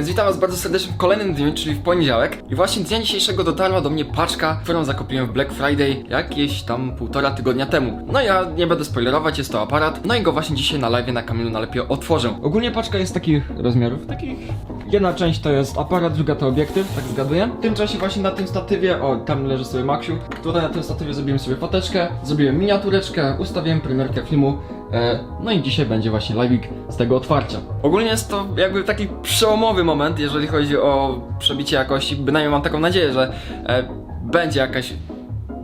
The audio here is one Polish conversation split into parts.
więc witam was bardzo serdecznie w kolejnym dniu, czyli w poniedziałek. I właśnie dnia dzisiejszego dotarła do mnie paczka, którą zakupiłem w Black Friday jakieś tam półtora tygodnia temu. No ja nie będę spoilerować, jest to aparat. No i go właśnie dzisiaj na live na Kamilu nalepie otworzę. Ogólnie paczka jest takich rozmiarów, takich... Jedna część to jest aparat, druga to obiektyw, tak zgaduję. W tym czasie właśnie na tym statywie, o tam leży sobie Maxiu, tutaj na tym statywie zrobiłem sobie foteczkę, zrobiłem miniatureczkę, ustawiłem premierkę filmu, No i dzisiaj będzie właśnie live'ik z tego otwarcia. Ogólnie jest to jakby taki przełomowy moment, jeżeli chodzi o przebicie jakości. Bynajmniej mam taką nadzieję, że e, będzie jakaś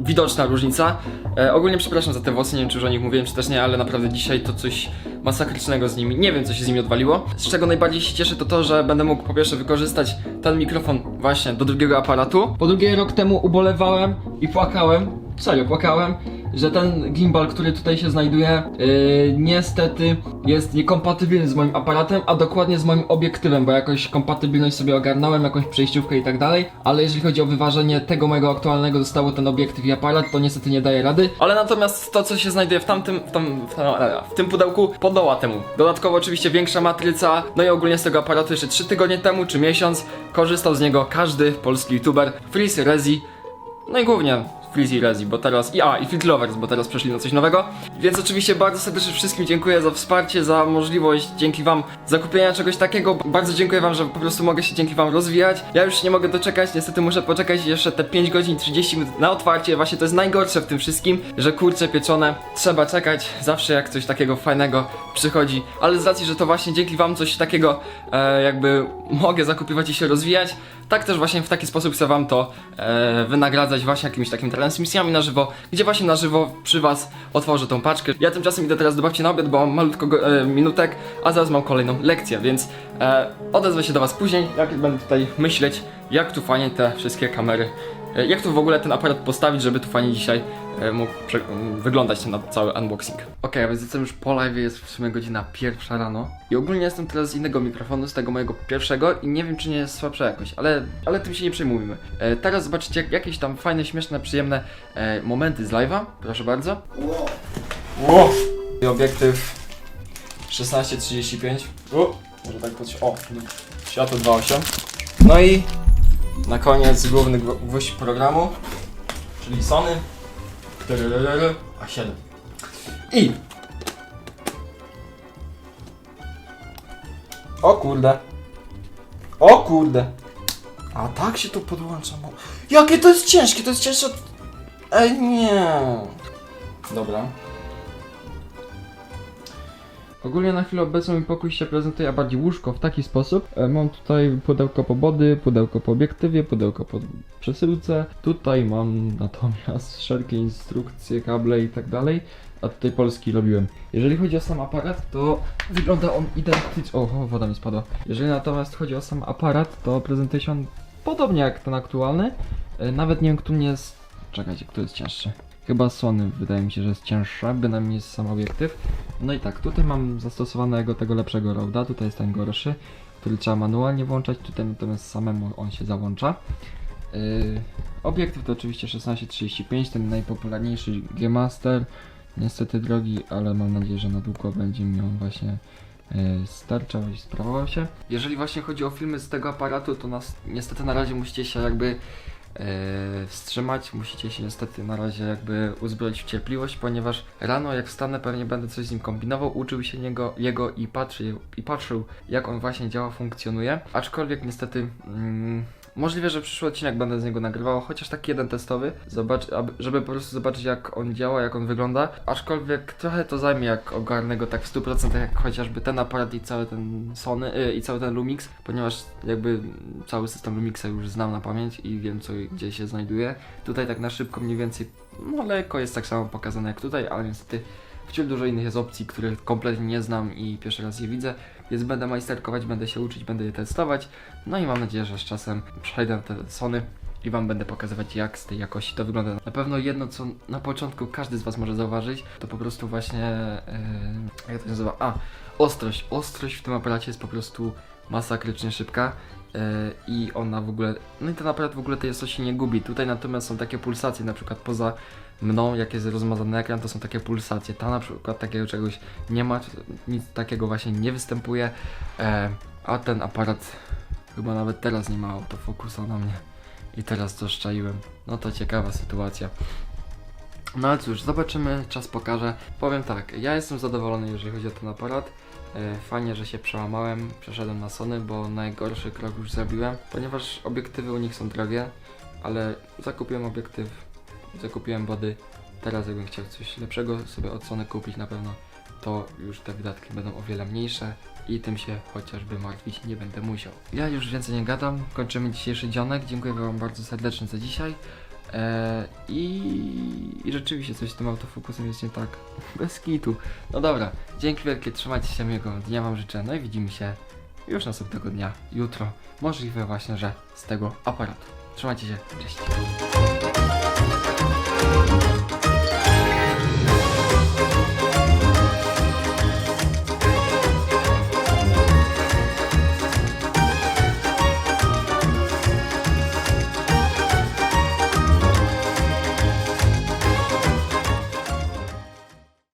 widoczna różnica. E, ogólnie przepraszam za te włosy, nie wiem czy już o nich mówiłem, czy też nie, ale naprawdę dzisiaj to coś masakrycznego z nimi. Nie wiem co się z nimi odwaliło. Z czego najbardziej się cieszę to to, że będę mógł po pierwsze wykorzystać ten mikrofon właśnie do drugiego aparatu. Po drugie rok temu ubolewałem i płakałem, serio płakałem, że ten gimbal, który tutaj się znajduje, yy, niestety jest niekompatybilny z moim aparatem, a dokładnie z moim obiektywem, bo jakoś kompatybilność sobie ogarnąłem, jakąś przejściówkę i tak dalej, ale jeżeli chodzi o wyważenie tego mojego aktualnego zostało ten obiektyw i aparat, to niestety nie daje rady. Ale natomiast to, co się znajduje w tamtym, w, tam, w, tam, w tym pudełku, podoła temu. Dodatkowo oczywiście większa matryca, no i ogólnie z tego aparatu jeszcze 3 tygodnie temu, czy miesiąc, korzystał z niego każdy polski youtuber, Freeze Rezi, no i głównie Freezy Rezi, bo teraz i a i Field Lovers, bo teraz przeszli na coś nowego. Więc oczywiście bardzo serdecznie wszystkim dziękuję za wsparcie, za możliwość dzięki wam zakupienia czegoś takiego. Bardzo dziękuję wam, że po prostu mogę się dzięki wam rozwijać. Ja już nie mogę doczekać, niestety muszę poczekać jeszcze te 5 godzin 30 minut na otwarcie. Właśnie to jest najgorsze w tym wszystkim, że kurcze pieczone trzeba czekać zawsze jak coś takiego fajnego przychodzi. Ale z racji, że to właśnie dzięki wam coś takiego e, jakby mogę zakupywać i się rozwijać, tak też właśnie w taki sposób chcę wam to e, wynagradzać właśnie jakimiś takimi transmisjami na żywo, gdzie właśnie na żywo przy was otworzę tą paczkę. Ja tymczasem idę teraz do babci na obiad, bo mam malutko e, minutek, a zaraz mam kolejną lekcję, więc e, odezwę się do was później, jak będę tutaj myśleć, jak tu fajnie te wszystkie kamery, e, jak tu w ogóle ten aparat postawić, żeby tu fajnie dzisiaj mógł prze- m, wyglądać ten na cały unboxing. Okej, a więc jestem już po live, jest w sumie godzina pierwsza rano i ogólnie jestem teraz z innego mikrofonu, z tego mojego pierwszego i nie wiem czy nie jest słabsza jakość, ale, ale tym się nie przejmujmy. E, teraz zobaczycie jak, jakieś tam fajne, śmieszne, przyjemne e, momenty z live'a, proszę bardzo. Wow. I obiektyw 1635. O, może tak patrzeć. O, światło 2.8. No i na koniec główny gwóźdź programu, czyli Sony Tyryryrry A7. I O kurde. O kurde. A tak się to podłącza. Jakie to jest ciężkie, to jest cięższe. Ej, nie. Dobra. Ogólnie na chwilę obecną mi pokój się prezentuje, a bardziej łóżko w taki sposób. E, mam tutaj pudełko po body, pudełko po obiektywie, pudełko po przesyłce. Tutaj mam natomiast wszelkie instrukcje, kable i tak dalej. A tutaj polski robiłem. Jeżeli chodzi o sam aparat, to wygląda on identycznie. O, o, woda mi spadła. Jeżeli natomiast chodzi o sam aparat, to prezentuje się on podobnie jak ten aktualny. E, Nawet nie wiem, kto nie jest. Czekajcie, kto jest cięższy. Chyba Sony wydaje mi się, że jest cięższa, bynajmniej jest sam obiektyw. No i tak, tutaj mam zastosowanego tego lepszego Roda, tutaj jest ten gorszy, który trzeba manualnie włączać, tutaj natomiast samemu on się załącza. Yy, obiektyw to oczywiście 1635, ten najpopularniejszy G Master. Niestety drogi, ale mam nadzieję, że na długo będzie miał właśnie yy, starczał i sprawował się. Jeżeli właśnie chodzi o filmy z tego aparatu, to nas, niestety na razie musicie się jakby wstrzymać. Musicie się niestety na razie jakby uzbroić w cierpliwość, ponieważ rano jak wstanę pewnie będę coś z nim kombinował, uczył się niego, jego i, patrzy, i patrzył jak on właśnie działa, funkcjonuje. Aczkolwiek niestety mm, możliwe, że przyszły odcinek będę z niego nagrywał, chociaż taki jeden testowy, zobacz, aby, żeby po prostu zobaczyć jak on działa, jak on wygląda. Aczkolwiek trochę to zajmie jak ogarnę go tak w 100% jak chociażby ten aparat i cały ten Sony y, i cały ten Lumix, ponieważ jakby cały system Lumixa już znam na pamięć i wiem co gdzie się znajduje. Tutaj tak na szybko mniej więcej, no lekko jest tak samo pokazane jak tutaj, ale niestety wciąż dużo innych jest opcji, których kompletnie nie znam i pierwszy raz je widzę, więc będę majsterkować, będę się uczyć, będę je testować, no i mam nadzieję, że z czasem przejdę na te Sony i Wam będę pokazywać jak z tej jakości to wygląda. Na pewno jedno, co na początku każdy z Was może zauważyć, to po prostu właśnie, yy, jak to się nazywa, a, ostrość. Ostrość w tym aparacie jest po prostu masakrycznie szybka. Yy, I ona w ogóle, no i ten aparat w ogóle tej ostrości nie gubi. Tutaj natomiast są takie pulsacje, na przykład poza mną, jak jest rozmazany ekran, to są takie pulsacje. Ta na przykład takiego czegoś nie ma, nic takiego właśnie nie występuje. E, a ten aparat Chyba nawet teraz nie ma autofokusa na mnie. I teraz to szczaiłem. No to ciekawa sytuacja. No ale cóż, zobaczymy, czas pokaże. Powiem tak, ja jestem zadowolony, jeżeli chodzi o ten aparat. E, Fajnie, że się przełamałem, przeszedłem na Sony, bo najgorszy krok już zrobiłem, ponieważ obiektywy u nich są drogie, ale zakupiłem obiektyw, zakupiłem body. Teraz jakbym chciał coś lepszego sobie od Sony kupić na pewno, to już te wydatki będą o wiele mniejsze i tym się chociażby martwić nie będę musiał. Ja już więcej nie gadam, kończymy dzisiejszy dzionek. Dziękuję Wam bardzo serdecznie za dzisiaj. Eee, i, I rzeczywiście coś z tym autofokusem jest nie tak. Bez kitu. No dobra, dzięki wielkie, trzymajcie się miłego dnia Wam życzę. No i widzimy się już następnego dnia, jutro. Możliwe właśnie, że z tego aparatu. Trzymajcie się, cześć.